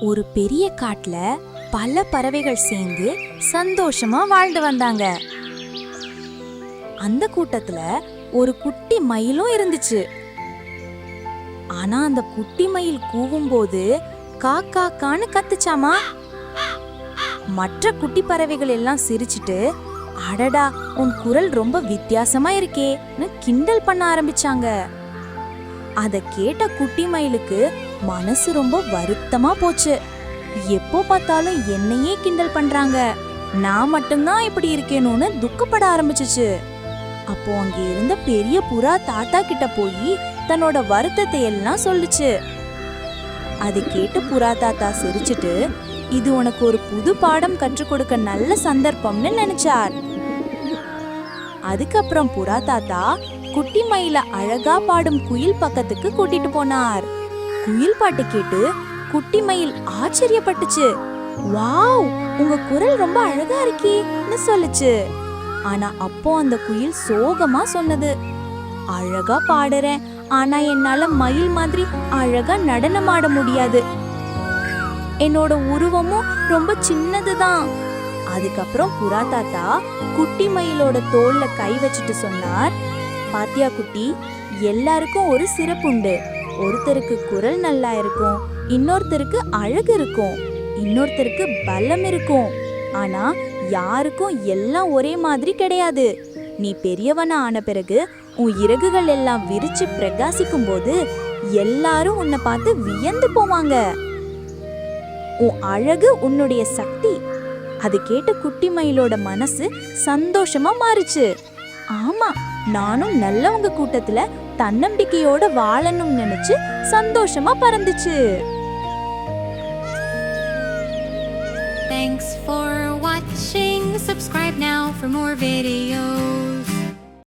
ஒரு பெரிய காட்டுல பல பறவைகள் சேர்ந்து சந்தோஷமா வாழ்ந்து வந்தாங்க. அந்த கூட்டத்துல ஒரு குட்டி மயிலும் இருந்துச்சு. ஆனா அந்த குட்டி மயில் கூவும்போது காக்கா கான்னு கத்துச்சாமா? மற்ற குட்டி பறவைகள் எல்லாம் சிரிச்சிட்டு அடடா உன் குரல் ரொம்ப வித்தியாசமா இருக்கேன்னு கிண்டல் பண்ண ஆரம்பிச்சாங்க. அதை கேட்ட குட்டி மயிலுக்கு மனசு ரொம்ப வருத்தமா போச்சு. எப்போ பார்த்தாலும் என்னையே கிண்டல் பண்றாங்க. நான் மட்டும்தான் இப்படி இருக்கேனோன்னு துக்கப்பட ஆரம்பிச்சிச்சு. அப்போ அங்க இருந்த பெரிய புறா தாத்தா கிட்ட போய் தன்னோட வருத்தத்தை எல்லாம் சொல்லுச்சு. அது கேட்டு புறா தாத்தா சிரிச்சிட்டு இது உனக்கு ஒரு புது பாடம் கற்றுக் கொடுக்க நல்ல சந்தர்ப்பம்னு நினைச்சார். அதுக்கப்புறம் புறா தாத்தா குட்டி மயில அழகா பாடும் குயில் பக்கத்துக்கு கூட்டிட்டு போனார். குயில் பாட்டு கேட்டு குட்டி மயில் ஆச்சரியப்பட்டுச்சு. வாவ் உங்க குரல் ரொம்ப அழகா இருக்கேன்னு சொல்லுச்சு. ஆனா அப்போ அந்த குயில் சோகமா சொன்னது. அழகா பாடுறேன் ஆனா என்னால மயில் மாதிரி அழகா நடனமாட முடியாது. என்னோட உருவமும் ரொம்ப சின்னதுதான். அதுக்கப்புறம் புறா தாத்தா குட்டி மயிலோட தோல்ல கை வச்சுட்டு சொன்னார். பாத்தியா குட்டி எல்லாருக்கும் ஒரு சிறப்புண்டு. ஒருத்தருக்கு குரல் நல்லா இருக்கும் இன்னொருத்தருக்கு அழகு இருக்கும் இன்னொருத்தருக்கு பலம் இருக்கும். ஆனா யாருக்கும் எல்லாம் ஒரே மாதிரி கிடையாது. நீ பெரியவனா ஆன பிறகு உன் இறகுகள் எல்லாம் விரிச்சு பிரகாசிக்கும் போது எல்லாரும் உன்னை பார்த்து வியந்து போவாங்க. உன் அழகு உன்னுடைய சக்தி. அது கேட்ட குட்டி மயிலோட மனசு சந்தோஷமா மாறுச்சு. ஆமா நானும் நல்லவங்க கூட்டத்துல தன்னம்பிக்கையோட வாழணும்னு நினைச்சு சந்தோஷமா பறந்துச்சு Thanks for watching. Subscribe now for more videos.